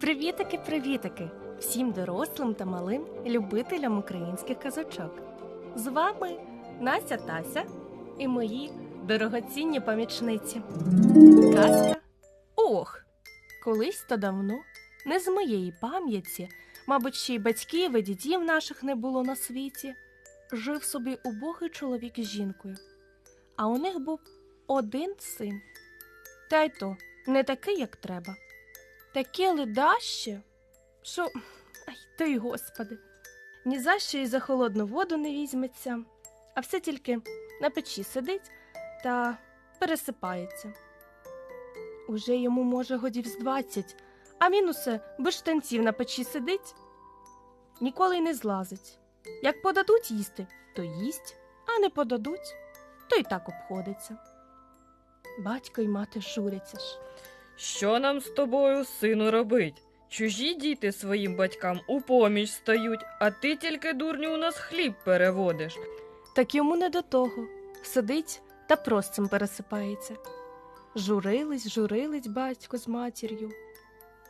Привітики, привітики! Всім дорослим та малим любителям українських казочок. З вами Настя Тася і мої дорогоцінні помічниці. Казка Ох! Колись то давно, не з моєї пам'яті, мабуть, ще й батьків і дідів наших не було на світі, жив собі убогий чоловік з жінкою. А у них був один син. Та й то не такий, як треба. Таке ледаще, що. Ай, ти й господи. Ні за що й за холодну воду не візьметься, а все тільки на печі сидить та пересипається. Уже йому, може, годів з двадцять, а він усе без штанців на печі сидить, ніколи й не злазить. Як подадуть їсти, то їсть, а не подадуть, то й так обходиться. Батько й мати журяться ж. Що нам з тобою, сину, робить? Чужі діти своїм батькам у поміч стають, а ти тільки дурню у нас хліб переводиш. Так йому не до того. Сидить та простим пересипається. Журились, журились батько з матір'ю.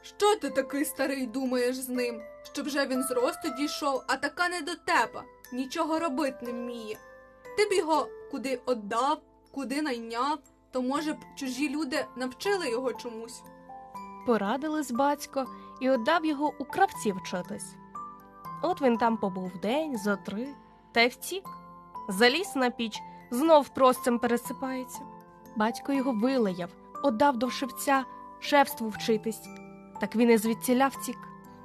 Що ти такий старий думаєш з ним? Що вже він з росту дійшов, а така не до тебе, нічого робить не вміє. Ти б його куди отдав, куди найняв, то, може б, чужі люди навчили його чомусь. Порадились батько і отдав його у кравці вчитись. От він там побув день, зо три, та й втік. Заліз на піч, знов простим пересипається. Батько його вилаяв, отдав до вшивця шефству вчитись. Так він і звідтіля втік.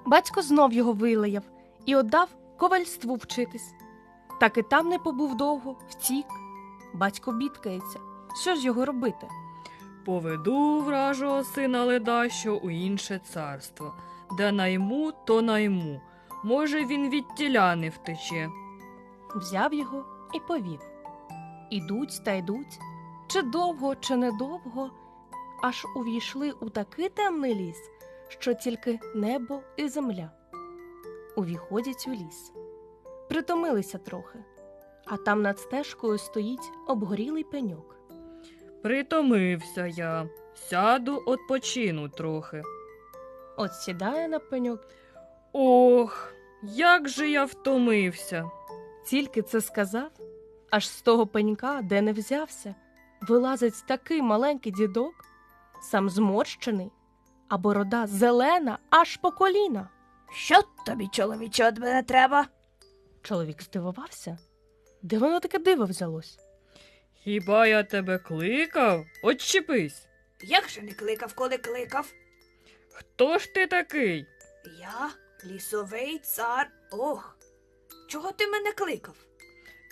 Батько знов його вилаяв і отдав ковальству вчитись. Так і там не побув довго, втік. Батько бідкається. Що ж його робити? Поведу вражого сина ледащо у інше царство. Де найму, то найму. Може, він від тіля не втече. взяв його і повів. Ідуть та йдуть, чи довго, чи недовго, аж увійшли у такий темний ліс, що тільки небо і земля. Увіходять у ліс. Притомилися трохи, а там над стежкою стоїть обгорілий пеньок. Притомився я. Сяду, odpoчину трохи. От сідає на пеньок, Ох, як же я втомився. тільки це сказав, аж з того пенька, де не взявся, вилазить такий маленький дідок, сам зморщений, а борода зелена аж по коліна. Що тобі, чоловіче, від мене треба? Чоловік здивувався. Де воно таке диво взялось? Хіба я тебе кликав? Отчепись. Як же не кликав, коли кликав? Хто ж ти такий? Я лісовий цар. Ох. Чого ти мене кликав?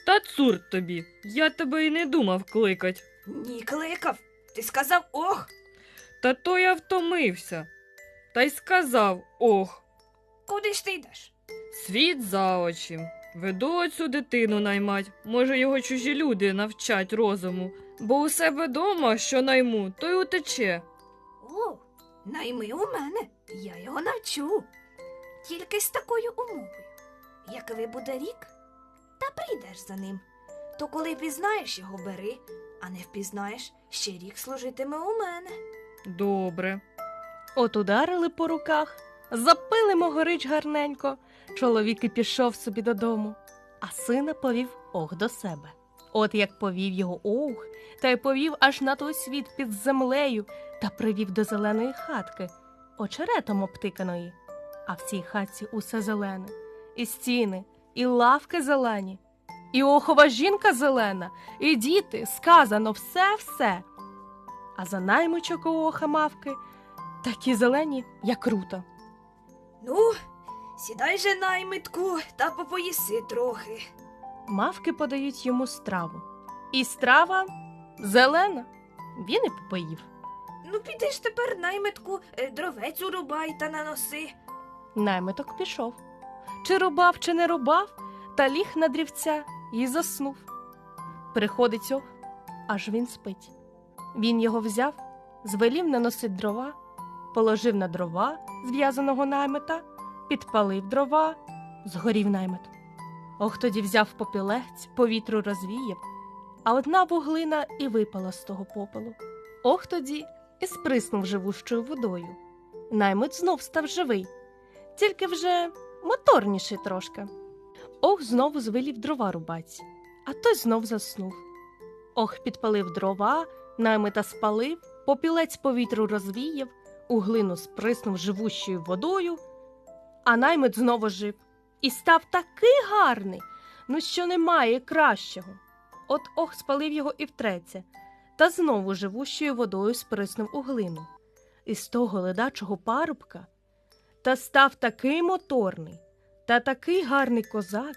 Та цур тобі, я тебе й не думав кликать. Ні, кликав. Ти сказав ох. Та то я втомився. Та й сказав ох, Куди ж ти йдеш? світ за очі. Веду оцю дитину наймать, може його чужі люди навчать розуму, бо у себе дома, що найму, то й утече. О, найми у мене. Я його навчу. Тільки з такою умовою. Як вибуде рік, та прийдеш за ним. То коли пізнаєш його, бери, а не впізнаєш, ще рік служитиме у мене. Добре. От ударили по руках, запили могорич гарненько. Чоловік і пішов собі додому, а сина повів ох до себе. От як повів його ох, та й повів аж на той світ під землею та привів до зеленої хатки, очеретом обтиканої. А в цій хатці усе зелене, і стіни, і лавки зелені, і охова жінка зелена, і діти, сказано все-все. А за наймичок у оха мавки такі зелені, як рута. Ну, сідай же наймитку та попоїси трохи. Мавки подають йому страву. І страва зелена. Він і попоїв. Ну, підеш тепер наймитку, е, дровець урубай та наноси. Наймиток пішов. Чи рубав, чи не рубав, та ліг на дрівця і заснув. Приходить ох, аж він спить. Він його взяв, звелів наносить дрова, положив на дрова зв'язаного наймита, підпалив дрова, згорів наймит. Ох тоді взяв попілець, повітру розвіяв, а одна вуглина і випала з того попелу. Ох тоді і сприснув живущою водою. наймит знов став живий, тільки вже моторніший трошки. Ох знову звелів дрова рубать, а той знов заснув. Ох підпалив дрова, наймита спалив, попілець повітру розвіяв, у глину сприснув живущою водою, а наймит знову жив і став такий гарний, ну що немає кращого. От ох спалив його і втретє, та знову живущою водою сприснув у глину. І з того ледачого парубка та став такий моторний та такий гарний козак,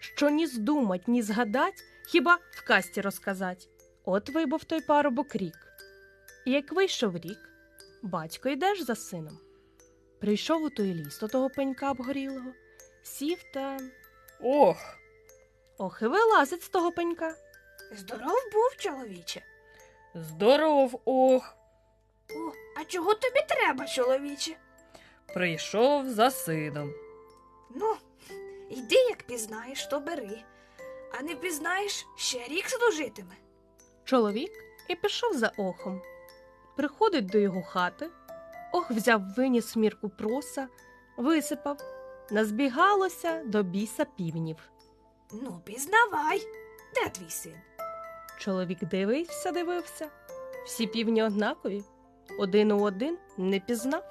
що ні здумать, ні згадать, хіба в касті розказать. От вибув той парубок рік. І як вийшов рік, батько йдеш за сином. Прийшов у той ліс до того пенька обгорілого, сів та Ох, ох і вилазить з того пенька. Здоров був, чоловіче. здоров, ох. О, а чого тобі треба, чоловіче? Прийшов за сином. Ну, йди, як пізнаєш, то бери. А не пізнаєш, ще рік служитиме. Чоловік і пішов за охом. Приходить до його хати, ох взяв виніс мірку проса, висипав, назбігалося до біса півнів. Ну, пізнавай, де твій син? Чоловік дивився, дивився. Всі півні однакові, один у один не пізнав.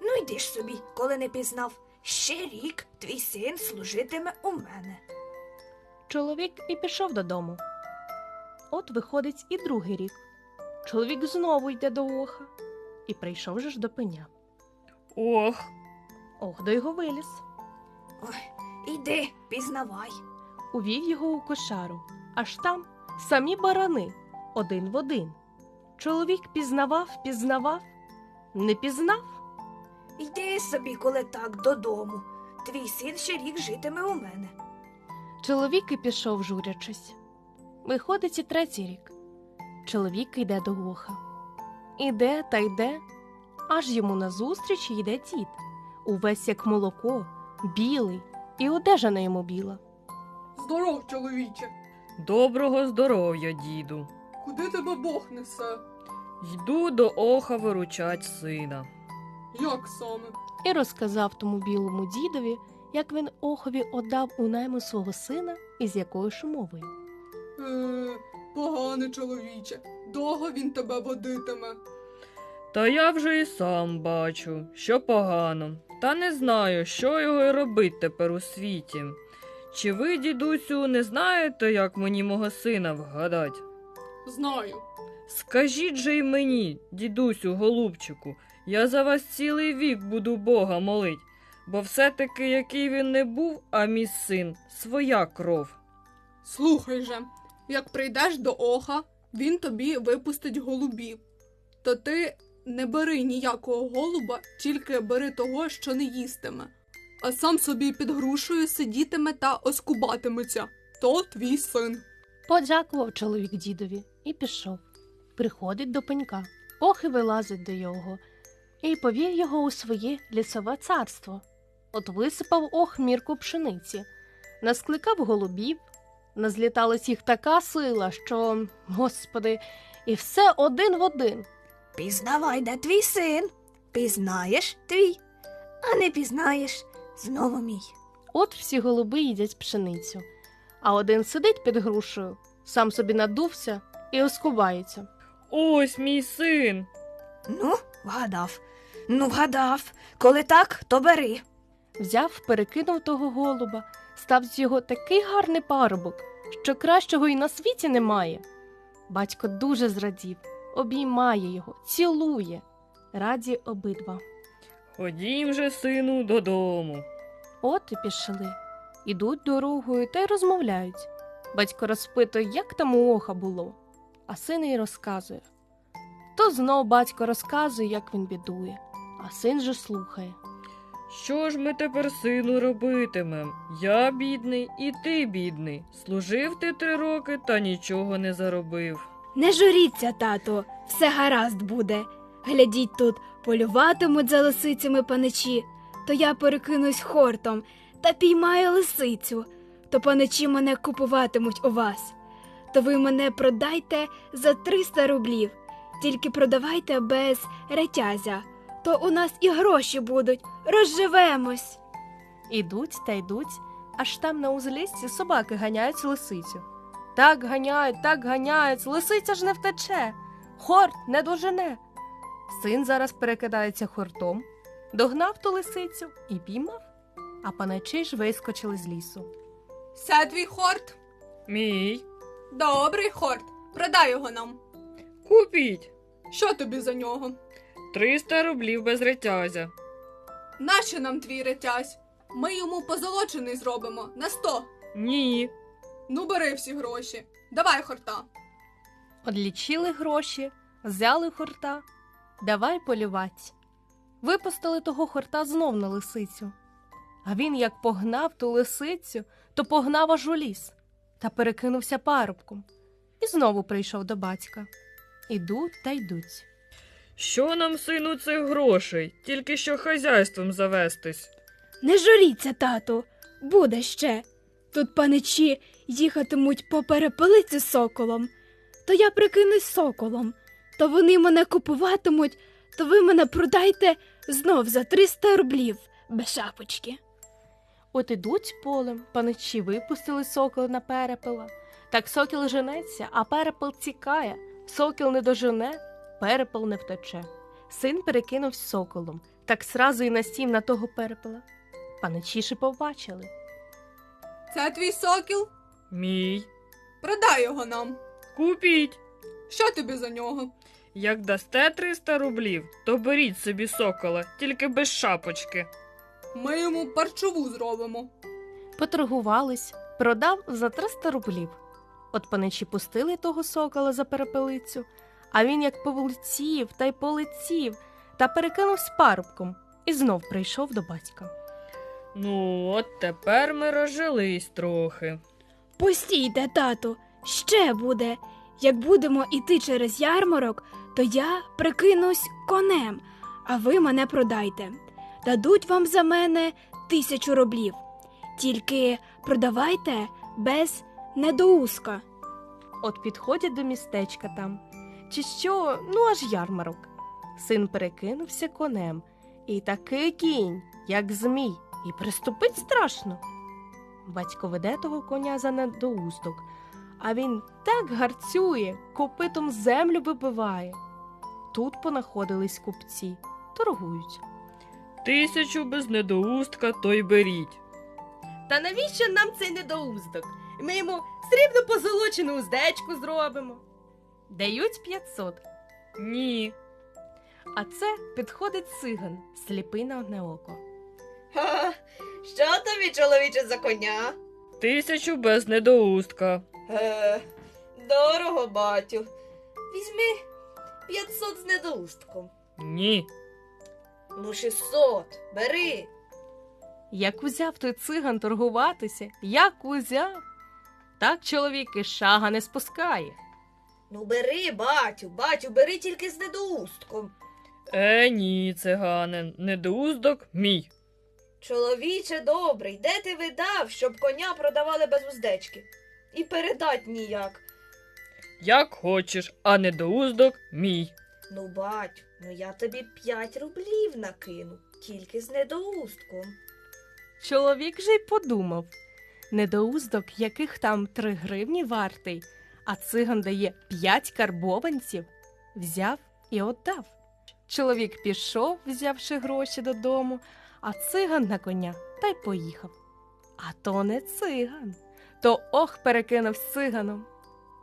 Ну йди ж собі, коли не пізнав. Ще рік твій син служитиме у мене. Чоловік і пішов додому. От виходить і другий рік. Чоловік знову йде до оха і прийшов же ж до пеня. Ох, Ох до його виліз. Ой, іди, пізнавай. увів його у кошару, аж там самі барани, один в один. Чоловік пізнавав, пізнавав, не пізнав. Йди собі, коли так, додому. Твій син ще рік житиме у мене. Чоловік і пішов, журячись. Виходить і третій рік. Чоловік йде до оха. Іде та йде, аж йому назустріч йде дід, увесь як молоко, білий, і одежа на йому біла. Здоров, чоловіче. доброго здоров'я, діду. Куди тебе Бог несе? Йду до оха виручать сина. Як саме? і розказав тому білому дідові, як він охові отдав у найму свого сина і з якою ж умовою. Е, погане чоловіче. Довго він тебе водитиме. Та я вже і сам бачу, що погано, та не знаю, що його й робить тепер у світі. Чи ви, дідусю, не знаєте, як мені мого сина вгадать? Знаю. Скажіть же й мені, дідусю, голубчику, я за вас цілий вік буду Бога молить, бо все-таки який він не був, а мій син своя кров. Слухай же, як прийдеш до оха, він тобі випустить голубів. То ти не бери ніякого голуба, тільки бери того, що не їстиме, а сам собі під грушею сидітиме та оскубатиметься. То твій син. Подякував чоловік дідові і пішов. Приходить до пенька, ох і вилазить до його, і повів його у своє лісове царство. От висипав ох мірку пшениці, наскликав голубів, назліталась їх така сила, що, господи, і все один в один. Пізнавай, де твій син. Пізнаєш твій, а не пізнаєш знову мій. От всі голуби їдять пшеницю, а один сидить під грушею, сам собі надувся і оскубається. Ось мій син. Ну, вгадав. Ну, вгадав. Коли так, то бери. Взяв, перекинув того голуба, став з його такий гарний парубок, що кращого і на світі немає. Батько дуже зрадів, обіймає його, цілує. Раді обидва. Ходім же, сину, додому. От і пішли. Ідуть дорогою та й розмовляють. Батько розпитує, як там у оха було, а син їй розказує. То знов батько розказує, як він бідує, а син же слухає. Що ж ми тепер, сину, робитимем? Я бідний і ти бідний. Служив ти три роки та нічого не заробив. Не журіться, тато, все гаразд буде. Глядіть тут, полюватимуть за лисицями паничі, то я перекинусь хортом та піймаю лисицю, то паничі мене купуватимуть у вас. То ви мене продайте за 300 рублів, тільки продавайте без ретязя. То у нас і гроші будуть, розживемось. Ідуть та йдуть, аж там на узліссі собаки ганяють лисицю. Так ганяють, так ганяють, лисиця ж не втече, хорт не дожене. Син зараз перекидається хортом, догнав ту лисицю і піймав, а паничі ж вискочили з лісу. Це твій хорт? Мій. Добрий хорт. Продай його нам. Купіть. Що тобі за нього? 300 рублів без ретязя. Нащо нам твій ретязь? Ми йому позолочений зробимо на сто. Ні. Ну бери всі гроші. Давай хорта. Одлічили гроші, взяли хорта, давай полювать. Випустили того хорта знов на лисицю. А він як погнав ту лисицю, то погнав аж у ліс та перекинувся парубком. І знову прийшов до батька. Ідуть та йдуть. Що нам, сину, цих грошей? Тільки що хазяйством завестись. Не журіться, тату, буде ще. Тут паничі їхатимуть по перепелиці соколом, то я прикинусь соколом, то вони мене купуватимуть, то ви мене продайте знов за 300 рублів без шапочки. От ідуть полем, паничі випустили сокола на перепела. Так сокіл женеться, а перепел тікає. Сокіл не дожене, перепел не втече. Син перекинувся соколом, так сразу і насів на того перепела. Паничі побачили. Це твій сокіл? Мій. Продай його нам. Купіть. Що тобі за нього? Як дасте 300 рублів, то беріть собі сокола, тільки без шапочки. Ми йому парчову зробимо. Поторгувались, продав за 300 рублів. От паничі пустили того сокола за перепелицю, а він як полетів та й полетів та перекинувся парубком і знов прийшов до батька. Ну, от тепер ми розжились трохи. Постійте, тату, ще буде. Як будемо іти через ярмарок, то я прикинусь конем, а ви мене продайте. Дадуть вам за мене тисячу рублів. Тільки продавайте без недоуска. От підходять до містечка там. Чи що, ну аж ярмарок. Син перекинувся конем, і такий кінь, як змій, і приступить страшно. Батько веде того коня за недоусток, а він так гарцює, копитом землю вибиває. Тут понаходились купці, торгують. Тисячу без недоустка, то й беріть. Та навіщо нам цей недоуздок? Ми йому срібно позолочену уздечку зробимо. Дають 500. Ні. А це підходить циган, сліпий на одне око. Ха, що тобі, чоловіче, за коня? Тисячу без недоустка. Е, дорого, батю. Візьми 500 з недоустком. Ні. Ну, 600, бери. Як узяв той циган торгуватися, як узяв. Так чоловік і шага не спускає. Ну, бери, батю, батю, бери тільки з недоустком. Е, ні, цигане, недоуздок мій. Чоловіче добрий, де ти видав, щоб коня продавали без уздечки? І передать ніяк. Як хочеш, а недоуздок мій. Ну, батю, ну я тобі 5 рублів накину, тільки з недоустком. Чоловік же й подумав. Недоуздок, яких там три гривні вартий, а циган дає п'ять карбованців, взяв і отдав. Чоловік пішов, взявши гроші додому, а циган на коня та й поїхав. А то не циган, то ох перекинув циганом.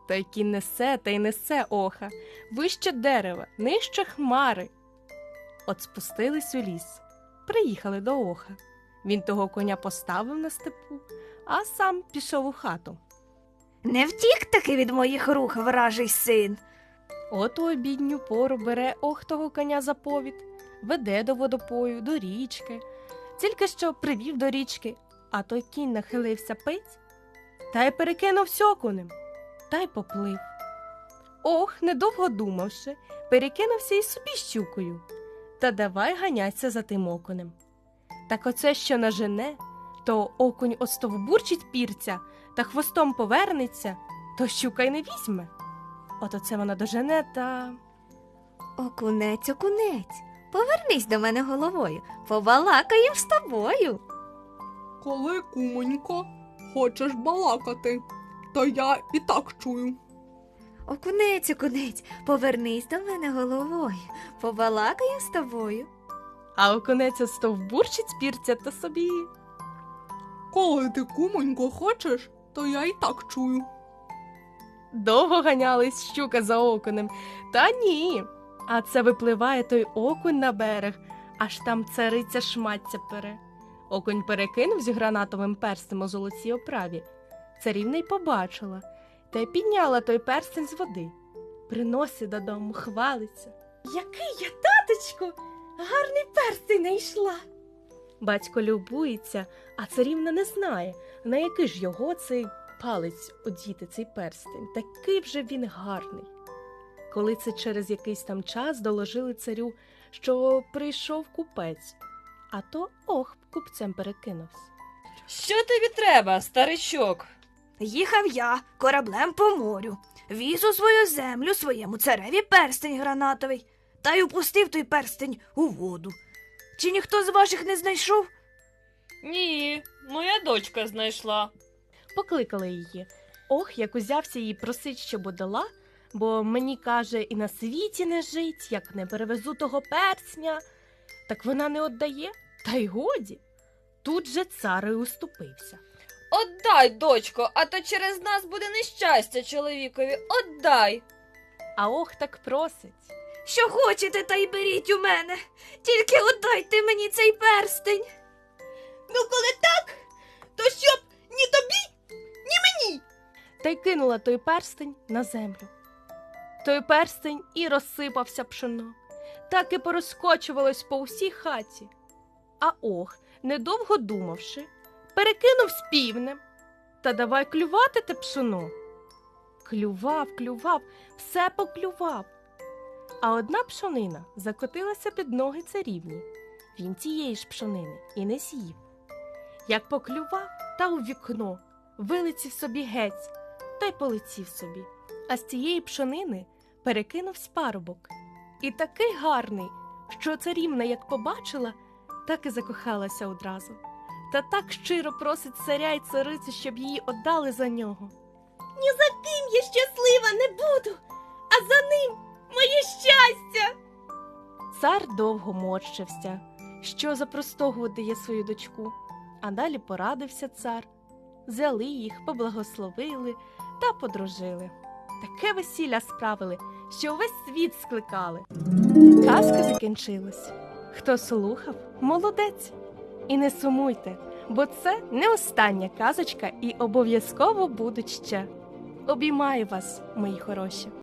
Той кінь несе та й несе оха, вище дерева, нижче хмари. От спустились у ліс, приїхали до оха. Він того коня поставив на степу, а сам пішов у хату. Не втік таки від моїх рук вражий син. От у обідню пору бере ох того коня за повід, веде до водопою, до річки. Тільки що привів до річки, а той кінь нахилився пить, та й перекинув сьокунем, та й поплив. Ох, недовго думавши, перекинувся і собі щукою. Та давай ганятися за тим окунем. Так оце що нажене, то окунь остовбурчить пірця та хвостом повернеться, то щука й не візьме. От оце вона дожене та. Окунець, окунець, Повернись до мене головою, побалакаєм з тобою. Коли, кумонько, хочеш балакати, то я і так чую. Окунець, окунець, повернись до мене головою, побалакаєм з тобою. А окунець стовбурчить пірця та собі. Коли ти, кумонько, хочеш, то я і так чую. Довго ганялись щука за окунем. Та ні. А це випливає той окунь на берег, аж там цариця шмаття пере. Окунь перекинувся гранатовим перстем у золотій оправі. Царівна й побачила, та й підняла той перстень з води. Приносить додому, хвалиться. Який я, таточку, гарний перстень знайшла. Батько любується, а царівна не знає, на який ж його цей палець одіти цей перстень. Такий вже він гарний. Коли це через якийсь там час доложили царю, що прийшов купець, а то ох, купцем перекинувся. Що тобі треба, старичок? Їхав я кораблем по морю, віз у свою землю своєму цареві перстень гранатовий, та й упустив той перстень у воду. Чи ніхто з ваших не знайшов? Ні, моя дочка знайшла. Покликали її. Ох, як узявся її просить, щоб удала, бо мені каже, і на світі не жить, як не перевезу того персня. Так вона не отдає, та й годі. Тут же цар і уступився. Отдай, дочко, а то через нас буде нещастя чоловікові. Отдай. А ох так просить. Що хочете, та й беріть у мене. Тільки отдайте мені цей перстень. Ну, коли так, то щоб ні тобі, ні мені. та й кинула той перстень на землю. Той перстень і розсипався пшено, так і порозкочувалось по всій хаті. А ох, недовго думавши, перекинув з півнем та давай клювати те пшено. Клював, клював, все поклював. А одна пшонина закотилася під ноги царівні. Він тієї ж пшонини і не з'їв. Як поклював, та у вікно, вилетів собі геть, та й полетів собі. А з цієї пшонини перекинувсь парубок. І такий гарний, що царівна, як побачила, так і закохалася одразу. Та так щиро просить царя й царицю, щоб її отдали за нього. Ні за ким я щаслива не буду, а за ним моє щастя. Цар довго морщився, що за простого дає свою дочку. А далі порадився цар. Взяли їх, поблагословили та подружили. Таке весілля справили, що весь світ скликали. Казка закінчилась. Хто слухав, молодець. І не сумуйте, бо це не остання казочка і обов'язково будуть ще. Обіймаю вас, мої хороші.